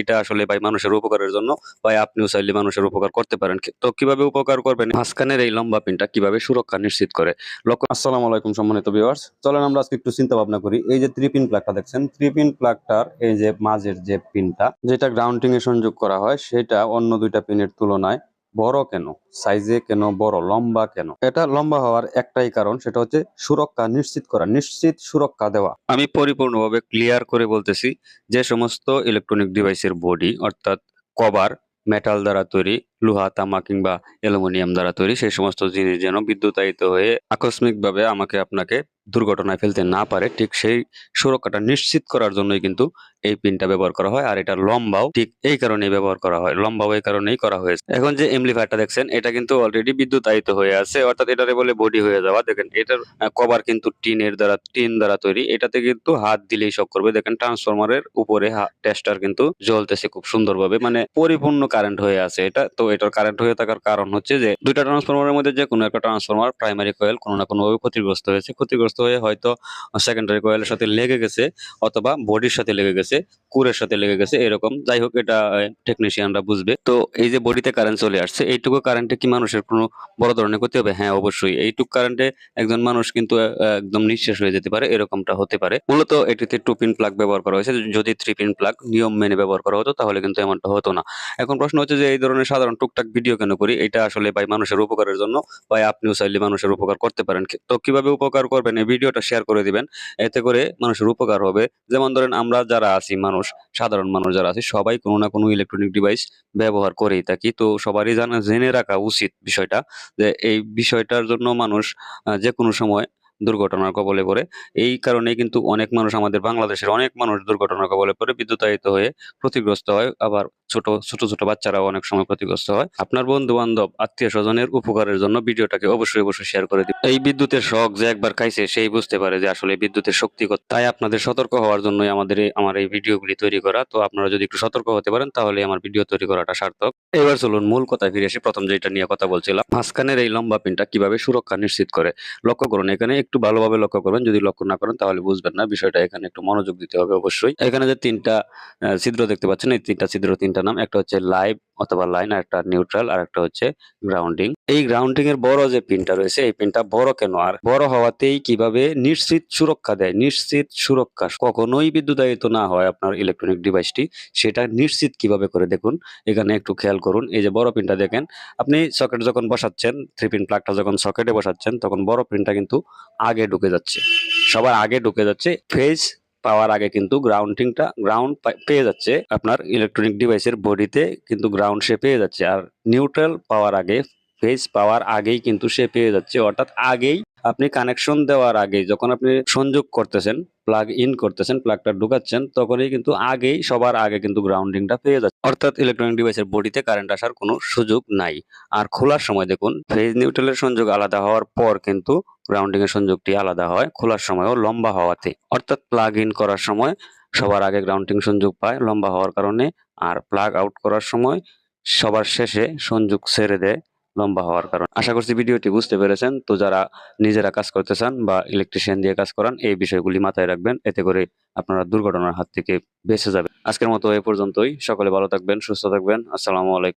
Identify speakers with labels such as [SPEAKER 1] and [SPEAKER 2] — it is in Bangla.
[SPEAKER 1] এটা আসলে ভাই মানুষের উপকারের জন্য ভাই আপনিও চাইলে মানুষের উপকার করতে পারেন। তো কীভাবে উপকার করবেন? মাঝখানের এই লম্বা পিনটা কীভাবে সুরক্ষা নিশ্চিত করে? লক্ষ্য আসসালামু আলাইকুম সম্মানিত ভিউয়ার্স চলেন আমরা আজকে একটু চিন্তা ভাবনা করি। এই যে থ্রি পিন প্লাগটা দেখছেন? থ্রি পিন প্লাগটার এই যে মাঝের যে পিনটা যেটা গ্রাউন্ডিং এ সংযোগ করা হয়, সেটা অন্য দুইটা পিনের তুলনায় বড় কেন? সাইজে কেন? বড়? লম্বা কেন? এটা লম্বা হওয়ার একটাই কারণ, সেটা হচ্ছে সুরক্ষা নিশ্চিত করা, নিশ্চিত সুরক্ষা দেওয়া। আমি পরিপূর্ণভাবে ক্লিয়ার করে বলতেছি, যে সমস্ত ইলেকট্রনিক ডিভাইসের বডি অর্থাৎ কভার মেটাল দ্বারা তৈরি লোহা, তামা কিংবা অ্যালুমিনিয়াম দ্বারা তৈরি সেই সমস্ত জিনিস যেন বিদ্যুতায়িত হয়ে আকস্মিকভাবে আমাকে আপনাকে দুর্ঘটনায় ফেলতে না পারে, ঠিক সেই সুরক্ষাটা নিশ্চিত করার জন্যই কিন্তু এই পিনটা ব্যবহার করা হয় আর এটা লম্বাও ঠিক এই কারণেই ব্যবহার করা হয়, লম্বাও এই কারণেই করা হয়েছে। এখন যে এমপ্লিফায়ারটা দেখছেন, এটা কিন্তু অলরেডি বিদ্যুতায়িত হয়ে আছে, অর্থাৎ এটারে বলে বডি হয়ে যাওয়া। দেখেন, এটার কভার কিন্তু টিনের দ্বারা টিন দ্বারা তৈরি। এটাতে কিন্তু হাত দিলেই সব করবে। দেখেন ট্রান্সফরমারের উপরে টেস্টার কিন্তু জ্বলতেছে খুব সুন্দরভাবে মানে পরিপূর্ণ কারেন্ট হয়ে আছে এটা। তো এটার কারেন্ট হয়ে থাকার কারণ হচ্ছে যে, দুইটা ট্রান্সফরমারের মধ্যে যে কোনো একটা ট্রান্সফরমার প্রাইমারি কয়েল কোনো না কোনো ভাবে ক্ষতিগ্রস্ত হয়েছে। ক্ষতিগ্রস্ত হয়ে হয়তো সেকেন্ডারি কয়েলের সাথে লেগে গেছে অথবা বডির সাথে লেগে গেছে কুরের সাথে লেগে গেছে, এরকম। যাই হোক, এটা টেকনিশিয়ানরা বুঝবে। তো এই যে বডিতে কারেন্ট চলে আসছে, এইটুকু কারেন্টে কি মানুষের কোনো বড় ধরনের ক্ষতি হবে? হ্যাঁ অবশ্যই। এইটুকু কারেন্টে একজন মানুষ কিন্তু একদম নিঃশেষ হয়ে যেতে পারে, এরকমটা হতে পারে। মূলত এটিতে টু পিন প্লাগ ব্যবহার করা হয়েছে। যদি থ্রি পিন প্লাগ নিয়ম মেনে ব্যবহার করা হতো, তাহলে কিন্তু এমনটা হতো না। এখন প্রশ্ন হচ্ছে যে, এই ধরনের সাধারণ টুকটাক ভিডিও কেন করি? এটা আসলে ভাই মানুষের উপকারের জন্য, ভাই আপনিও চাইলে মানুষের উপকার করতে পারেন। তো কীভাবে উপকার করবেন? এই ভিডিওটা শেয়ার করে দিবেন। এতে করে মানুষের উপকার হবে। যেমন ধরেন আমরা যারা আছি মানুষ, সাধারণ মানুষ যারা আছি, সবাই কোনো না কোনো ইলেকট্রনিক ডিভাইস ব্যবহার করেই থাকি। তো সবারই জানা, জেনে রাখা উচিত বিষয়টা যে, এই বিষয়টার জন্য মানুষ যে কোনো সময় দুর্ঘটনার কবলে পড়ে। এই কারণে কিন্তু অনেক মানুষ আমাদের বাংলাদেশের অনেক মানুষ দুর্ঘটনার কবলে পড়ে, বিদ্যুতায়িত হয়ে ক্ষতিগ্রস্ত হয়। আবার ছোট ছোট ছোট বাচ্চারাও অনেক সময় ক্ষতিগ্রস্ত হয়। আপনার বন্ধু বান্ধব আত্মীয় স্বজনের উপকারের জন্য ভিডিওটাকে অবশ্যই অবশ্যই শেয়ার করে দিন। এই বিদ্যুতের শখ যে একবার খাইছে, সেই বুঝতে পারে যে আসলে বিদ্যুতের শক্তি কত। তাই আপনাদের সতর্ক হওয়ার জন্যই আমাদের আমার এই ভিডিওগুলি তৈরি করা। তো আপনারা যদি একটু সতর্ক হতে পারেন, তাহলে আমার ভিডিও তৈরি করাটা সার্থক। এবার চলুন মূল কথায় ফিরে আসি প্রথম যেটা নিয়ে কথা বলছিলাম। মাঝখানের এই লম্বা পিনটা কীভাবে সুরক্ষা নিশ্চিত করে? লক্ষ্য করুন, এখানে একটু ভালোভাবে লক্ষ্য করবেন। যদি লক্ষ্য না করেন তাহলে বুঝবেন না। বিষয়টা এখানে একটু মনোযোগ দিতে হবে অবশ্যই। এখানে যে তিনটা ছিদ্র দেখতে পাচ্ছেন, এই তিনটা ছিদ্র, তিনটা নাম। একটা হচ্ছে লাইভ অথবা লাইন, আর একটা নিউট্রাল আর একটা হচ্ছে গ্রাউন্ডিং এই গ্রাউন্ডিং এর বড় যে পিনটা রয়েছে, এই পিনটা বড় কেন? আর বড় হওয়াতেই কীভাবে নিশ্চিত সুরক্ষা দেয়? নিশ্চিত সুরক্ষা কখনোই বিদ্যুতায়িত না হয় আপনার ইলেকট্রনিক ডিভাইসটি সেটা নিশ্চিত কীভাবে করে? দেখুন, এখানে একটু খেয়াল করুন। এই যে বড় পিনটা দেখেন, আপনি সকেট যখন বসাচ্ছেন থ্রি পিন প্লাগটা যখন সকেটে বসাচ্ছেন, তখন বড় পিনটা কিন্তু আগে ঢুকে যাচ্ছে। সবার আগে ঢুকে যাচ্ছে ফেজ পাওয়ার আগে কিন্তু গ্রাউন্ডিংটা গ্রাউন্ড পেয়ে যাচ্ছে আপনার ইলেকট্রনিক ডিভাইসের বডিতে কিন্তু গ্রাউন্ড সে পেয়ে যাচ্ছে। আর নিউট্রাল পাওয়ার আগে ফেজ পাওয়ার আগেই কিন্তু সে পেয়ে যাচ্ছে, অর্থাৎ আগেই আপনি কানেকশন দেওয়ার আগে যখন আপনি সংযোগ করতেছেন প্লাগ ইন করতেছেন প্লাগটা ঢুকাচ্ছেন, তখনই কিন্তু আগেই, সবার আগে কিন্তু গ্রাউন্ডিংটা পেয়ে যাচ্ছে অর্থাৎ ইলেকট্রনিক ডিভাইসের বডিতে কারেন্ট আসার কোনো সুযোগ নাই। আর খোলার সময় দেখুন ফেজ নিউট্রালের সংযোগ আলাদা হওয়ার পর কিন্তু গ্রাউন্ডিং এর সংযোগটি আলাদা হয়, খোলার সময়ও লম্বা হওয়াতে। অর্থাৎ প্লাগ ইন করার সময় সবার আগে গ্রাউন্ডিং সংযোগ পায়, লম্বা হওয়ার কারণে। আর প্লাগ আউট করার সময় সবার শেষে সংযোগ ছেড়ে দেয়। লম্বা হওয়ার কারণ। আশা করছি ভিডিওটি বুঝতে পেরেছেন। তো যারা নিজেরা কাজ করতে চান বা ইলেকট্রিশিয়ান দিয়ে কাজ করান, এই বিষয়গুলি মাথায় রাখবেন। এতে করে আপনারা দুর্ঘটনার হাত থেকে বেঁচে যাবেন। আজকের মতো এ পর্যন্তই। সকলে ভালো থাকবেন, সুস্থ থাকবেন। আসসালামু আলাইকুম।